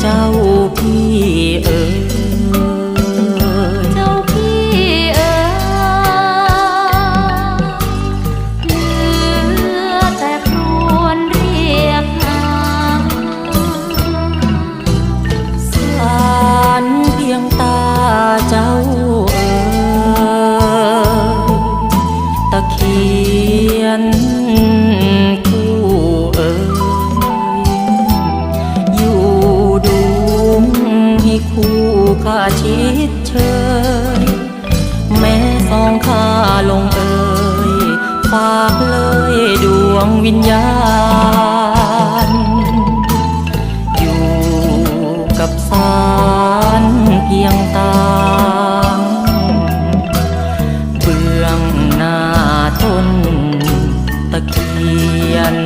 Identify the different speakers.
Speaker 1: เจ้าพี่เอ๋ยเจ้าพี่เอ๋ยเหลือแต่ครวญเรียกหาสารเพียงตาเจ้าเอ๋ยตะเคียน ชิดเชยแม้สองข้าลงเอ่ยฝากเลยดวงวิญญาณ อยู่กับสารเพียงตาเบื้องหน้าต้นตะเคียน